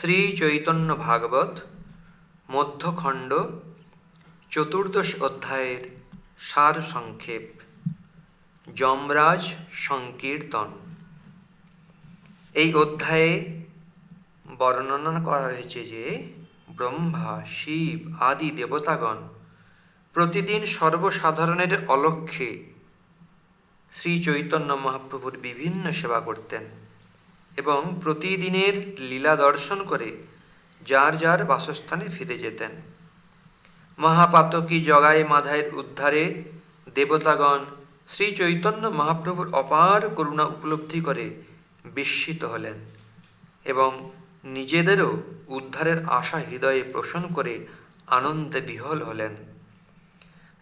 শ্রী চৈতন্য ভাগবত মধ্যখণ্ড, চতুর্দশ অধ্যায়ের সার সংক্ষেপ। যমরাজ সংকীর্তন। এই অধ্যায়ে বর্ণনা করা হয়েছে যে, ব্রহ্মা, শিব, আদি দেবতাগণ প্রতিদিন সর্বসাধারণের অলক্ষ্যে শ্রী চৈতন্য মহাপ্রভুর বিভিন্ন সেবা করতেন। এবং প্রতিদিনের লীলা দর্শন করে যার যার বাসস্থানে ফিরে যেতেন। মহাপাতকী জগায় মাধায়ের উদ্ধারে দেবতাগণ শ্রী চৈতন্য মহাপ্রভুর অপার করুণা উপলব্ধি করে বিস্মিত হলেন এবং নিজেদেরও উদ্ধারের আশা হৃদয়ে পোষণ করে আনন্দে বিহল হলেন।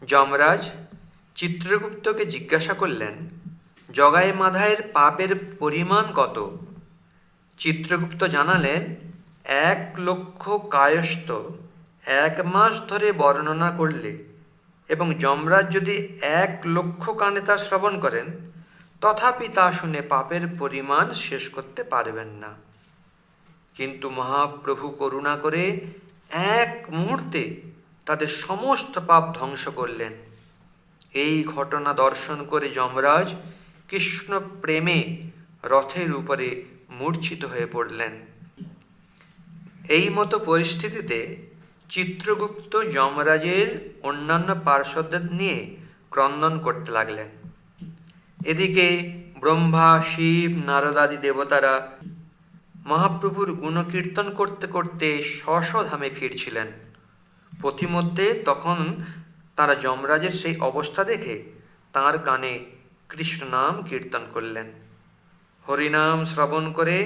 যমরাজ চিত্রগুপ্তকে জিজ্ঞাসা করলেন জগায় মাধায়ের পাপের পরিমাণ কত? চিত্রগুপ্ত জানালেন, এক লক্ষ কায়স্থ এক মাস ধরে বর্ণনা করলে এবং যমরাজ যদি এক লক্ষ কানে তা শ্রবণ করেন, তথাপি তা শুনে পাপের পরিমাণ শেষ করতে পারবেন না। কিন্তু মহাপ্রভু করুণা করে এক মুহূর্তে তাদের সমস্ত পাপ ধ্বংস করলেন। এই ঘটনা দর্শন করে যমরাজ কৃষ্ণ প্রেমে রথের উপরে মূর্ছিত হয়ে পড়লেন। এই মতো পরিস্থিতিতে চিত্রগুপ্ত যমরাজের অন্যান্য পার্শ্বদের নিয়ে ক্রন্দন করতে লাগলেন। এদিকে ব্রহ্মা, শিব নারদাদি দেবতারা মহাপ্রভুর গুণকীর্তন করতে করতে ধামে ফিরছিলেন। পথিমধ্যে তখন তারা যমরাজের সেই অবস্থা দেখে তার কানে কৃষ্ণ নাম কীর্তন করলেন। হরিনাম শ্রবণ করে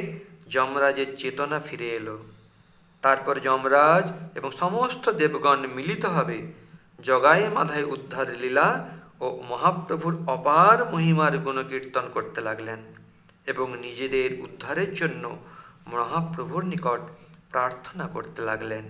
যমরাজের চেতনা ফিরে এলো। তারপর যমরাজ এবং সমস্ত দেবগণ মিলিত হবে, জগায় মাধায় উদ্ধার লীলা ও মহাপ্রভুর অপার মহিমার গুণকীর্তন করতে লাগলেন এবং নিজেদের উদ্ধারের জন্য মহাপ্রভুর নিকট প্রার্থনা করতে লাগলেন।